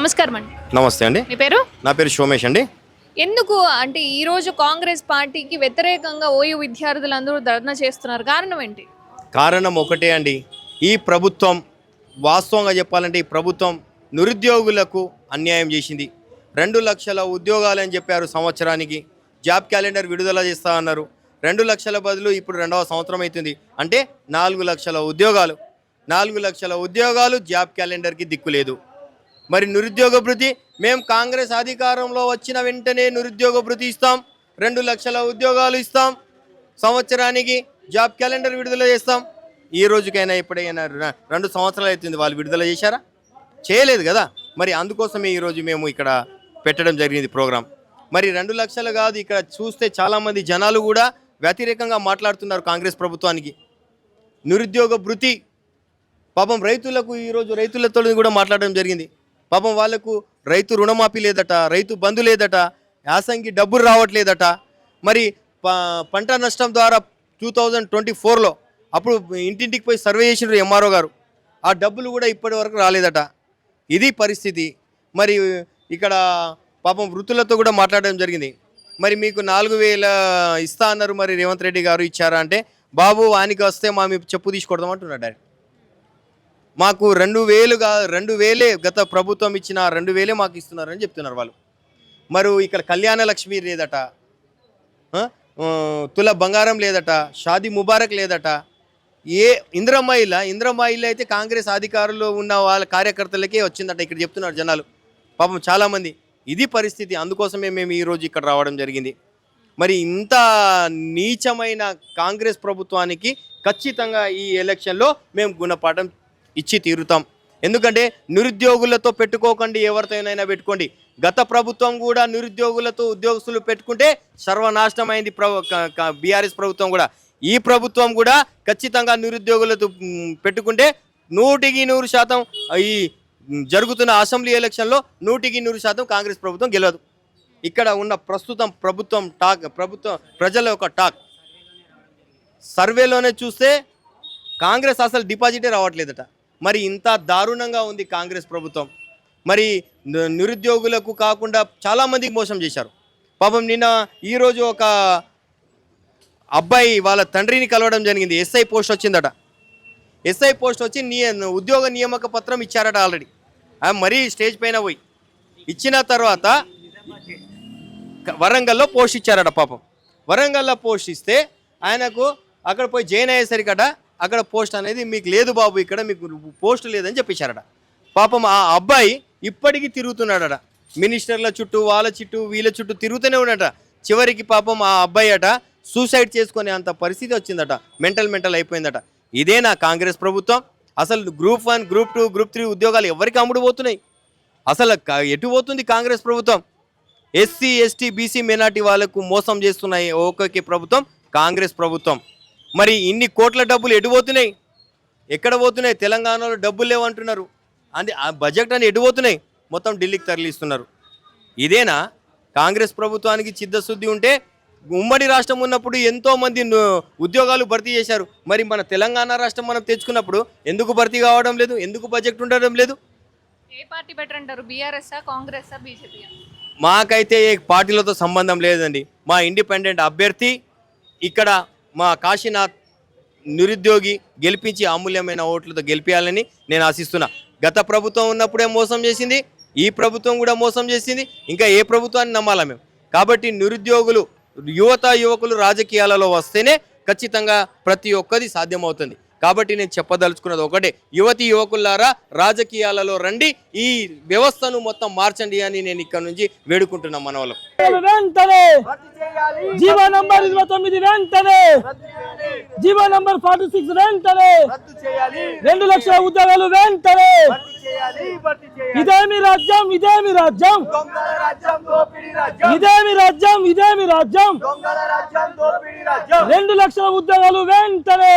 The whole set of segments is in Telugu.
నమస్కారం అండి. నమస్తే అండి. మీ పేరు? నా పేరు సోమేష్ అండి. ఎందుకు అంటే ఈ రోజు కాంగ్రెస్ పార్టీకి వ్యతిరేకంగా ఓయూ విద్యార్థులందరూ ధర్నా చేస్తున్నారు. కారణం ఏంటి? కారణం ఒకటే అండి. ఈ ప్రభుత్వం వాస్తవంగా చెప్పాలంటే ఈ ప్రభుత్వం నిరుద్యోగులకు అన్యాయం చేసింది. రెండు లక్షల ఉద్యోగాలు అని చెప్పారు సంవత్సరానికి. జాబ్ క్యాలెండర్ విడుదల చేస్తా అన్నారు. రెండు లక్షల బదులు ఇప్పుడు రెండవ సంవత్సరం అవుతుంది. అంటే నాలుగు లక్షల ఉద్యోగాలు. నాలుగు లక్షల ఉద్యోగాలు జాబ్ క్యాలెండర్కి దిక్కు లేదు. మరి నిరుద్యోగ భృతి మేము కాంగ్రెస్ అధికారంలో వచ్చిన వెంటనే నిరుద్యోగ భృతి ఇస్తాం. రెండు లక్షల ఉద్యోగాలు ఇస్తాం. సంవత్సరానికి జాబ్ క్యాలెండర్ విడుదల చేస్తాం. ఈ రోజుకైనా ఎప్పుడైనా రెండు సంవత్సరాలు అవుతుంది. వాళ్ళు విడుదల చేశారా? చేయలేదు కదా. మరి అందుకోసమే ఈరోజు మేము ఇక్కడ పెట్టడం జరిగింది ప్రోగ్రాం. మరి రెండు లక్షలు కాదు ఇక్కడ చూస్తే చాలామంది జనాలు కూడా వ్యతిరేకంగా మాట్లాడుతున్నారు కాంగ్రెస్ ప్రభుత్వానికి. నిరుద్యోగ భృతి. పాపం రైతులకు ఈరోజు రైతులతో కూడా మాట్లాడడం జరిగింది. పాపం వాళ్ళకు రైతు రుణమాఫీ లేదట రైతు బంధు లేదట యాసంగి డబ్బులు రావట్లేదట. మరి ప- పంట నష్టం ద్వారా టూ థౌజండ్ ట్వంటీ ఫోర్లో అప్పుడు ఇంటింటికి పోయి సర్వే చేసినారు ఎంఆర్ఓ గారు. ఆ డబ్బులు కూడా ఇప్పటి వరకు రాలేదట. ఇది పరిస్థితి. మరి ఇక్కడ పాపం వృత్తులతో కూడా మాట్లాడడం జరిగింది. మరి మీకు నాలుగు వేల ఇస్తా అన్నారు మరి రేవంత్ రెడ్డి గారు ఇచ్చారా అంటే బాబు వానికి వస్తే మా మీ చెప్పు తీసుకొడదాం అంటున్నాడు డైరెక్ట్. మాకు రెండు వేలుగా రెండు వేలే గత ప్రభుత్వం ఇచ్చిన రెండు వేలే మాకు ఇస్తున్నారని చెప్తున్నారు వాళ్ళు. మరి ఇక్కడ కళ్యాణ లక్ష్మి లేదట తుల బంగారం లేదట షాదీ ముబారక్ లేదట. ఏ ఇంద్రమాయిల ఇంద్రమాయిల అయితే కాంగ్రెస్ అధికారులు ఉన్న వాళ్ళ కార్యకర్తలకే వచ్చిందట ఇక్కడ చెప్తున్నారు జనాలు. పాపం చాలామంది. ఇది పరిస్థితి అందుకోసమే మేము ఈరోజు ఇక్కడ రావడం జరిగింది. మరి ఇంత నీచమైన కాంగ్రెస్ ప్రభుత్వానికి ఖచ్చితంగా ఈ ఎలక్షన్లో మేము గుణపాఠం ఇచ్చి తీరుతాం. ఎందుకంటే నిరుద్యోగులతో పెట్టుకోకండి ఎవరితోనైనా పెట్టుకోండి. గత ప్రభుత్వం కూడా నిరుద్యోగులతో ఉద్యోగస్తులు పెట్టుకుంటే సర్వనాశనమైంది ప్ర బీఆర్ఎస్ ప్రభుత్వం కూడా. ఈ ప్రభుత్వం కూడా ఖచ్చితంగా నిరుద్యోగులతో పెట్టుకుంటే నూటికి నూరు శాతం ఈ జరుగుతున్న అసెంబ్లీ ఎలక్షన్లో నూటికి నూరు శాతం కాంగ్రెస్ ప్రభుత్వం గెలవదు. ఇక్కడ ఉన్న ప్రస్తుతం ప్రభుత్వం టాక్ ప్రభుత్వం ప్రజల యొక్క టాక్. సర్వేలోనే చూస్తే కాంగ్రెస్ అసలు డిపాజిటే రావట్లేదట. మరి ఇంత దారుణంగా ఉంది కాంగ్రెస్ ప్రభుత్వం. మరి నిరుద్యోగులకు కాకుండా చాలామందికి మోసం చేశారు. పాపం నిన్న ఈరోజు ఒక అబ్బాయి వాళ్ళ తండ్రిని కలవడం జరిగింది. ఎస్ఐ పోస్ట్ వచ్చిందట. ఎస్ఐ పోస్ట్ వచ్చి నీ ఉద్యోగ నియామక పత్రం ఇచ్చారట ఆల్రెడీ. మరీ స్టేజ్ పైన పోయి. ఇచ్చిన తర్వాత వరంగల్లో పోస్ట్ ఇచ్చారట పాపం. వరంగల్లో పోస్ట్ ఇస్తే ఆయనకు అక్కడ పోయి జాయిన్ అయ్యేసరికట అక్కడ పోస్ట్ అనేది మీకు లేదు బాబు ఇక్కడ మీకు పోస్ట్ లేదని చెప్పేశారట. పాపం ఆ అబ్బాయి ఇప్పటికీ తిరుగుతున్నాడట. మినిస్టర్ల చుట్టూ వాళ్ళ చుట్టూ వీళ్ళ చుట్టూ తిరుగుతూనే ఉన్నాడట. చివరికి పాపం ఆ అబ్బాయి అట సూసైడ్ చేసుకునే అంత పరిస్థితి వచ్చిందట. మెంటల్ మెంటల్ అయిపోయిందట. ఇదే నా కాంగ్రెస్ ప్రభుత్వం. అసలు group one group two group three ఉద్యోగాలు ఎవరికి అమ్ముడు పోతున్నాయి అసలు ఎటు పోతుంది కాంగ్రెస్ ప్రభుత్వం? ఎస్సీ ఎస్టీ బీసీ మైనార్టీ వాళ్ళకు మోసం చేస్తున్నాయి ఓకే ప్రభుత్వం కాంగ్రెస్ ప్రభుత్వం. మరి ఇన్ని కోట్ల డబ్బులు ఎటు పోతున్నాయి? ఎక్కడ పోతున్నాయి? తెలంగాణలో డబ్బులు లేవంటున్నారు అంటే ఆ బడ్జెట్ అని ఎటు పోతున్నాయి? మొత్తం ఢిల్లీకి తరలిస్తున్నారు. ఇదేనా? కాంగ్రెస్ ప్రభుత్వానికి చిత్తశుద్ధి ఉంటే ఉమ్మడి రాష్ట్రం ఉన్నప్పుడు ఎంతో మంది ను- ఉద్యోగాలు భర్తీ చేశారు. మరి మన తెలంగాణ రాష్ట్రం మనం తెచ్చుకున్నప్పుడు ఎందుకు భర్తీ కావడం లేదు? ఎందుకు బడ్జెట్ ఉండడం లేదు? ఏ పార్టీ బెటర్ అంటారు? బీఆర్ఎస్ కాంగ్రెస్ బీజేపీ మాకైతే ఏ పార్టీలతో సంబంధం లేదండి. మా ఇండిపెండెంట్ అభ్యర్థి ఇక్కడ మా కాశీనాథ్ నిరుద్యోగి గెలిపించి అమూల్యమైన ఓట్లతో గెలిపించాలని నేను ఆశిస్తున్నా. గత ప్రభుత్వం ఉన్నప్పుడే మోసం చేసింది ఈ ప్రభుత్వం కూడా మోసం చేసింది ఇంకా ఏ ప్రభుత్వాన్ని నమ్మాలా మేము? కాబట్టి నిరుద్యోగులు యువత యువకులు రాజకీయాలలో వస్తేనే ఖచ్చితంగా ప్రతి ఒక్కది సాధ్యమవుతుంది. కాబట్టి నేను చెప్పదలుచుకున్నది ఒకటే. యువతి యువకులారా రాజకీయాలలో రండి. ఈ వ్యవస్థను మొత్తం మార్చండి అని నేను ఇక్కడ నుంచి వేడుకుంటున్నాను మన వాళ్ళకు జీవో నంబర్ ఇరవై తొమ్మిది వెంటనే! జీవో నంబర్ ఫార్టీ సిక్స్ వెంటనే! రెండు లక్షల ఉద్యోగాలు వెంటనే! ఇదేమి రాజ్యం ఇదేమి రాజ్యం? ఇదేమి రాజ్యం ఇదేమి రాజ్యం? రెండు లక్షల ఉద్యోగాలు వెంటనే!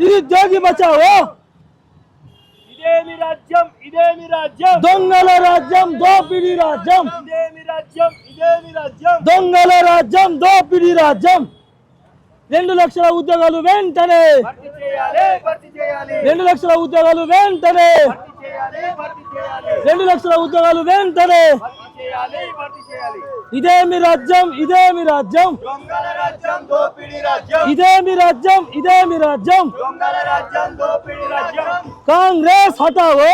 నిరుద్యోగి బచావో? ఇదేమి రాజ్యం? ఇదేమి రాజ్యం? దొంగల రాజ్యం దోపిడీ రాజ్యం. ఇదేమి రాజ్యం? ఇదేమి రాజ్యం? దొంగల రాజ్యం దోపిడీ రాజ్యం. రెండు లక్షల ఉద్యోగాలు వెంటనే. రెండు లక్షల ఉద్యోగాలు వెంటనే. రెండు లక్షల ఉద్యోగాలు వెంటనే. చేయాలి ఇదేమి రాజ్యం రాజ్యం. దొంగల రాజ్యం రాజ్యం. ఇదేమి రాజ్యం రాజ్యం దోపిడీ రాజ్యం. కాంగ్రెస్ హటావో?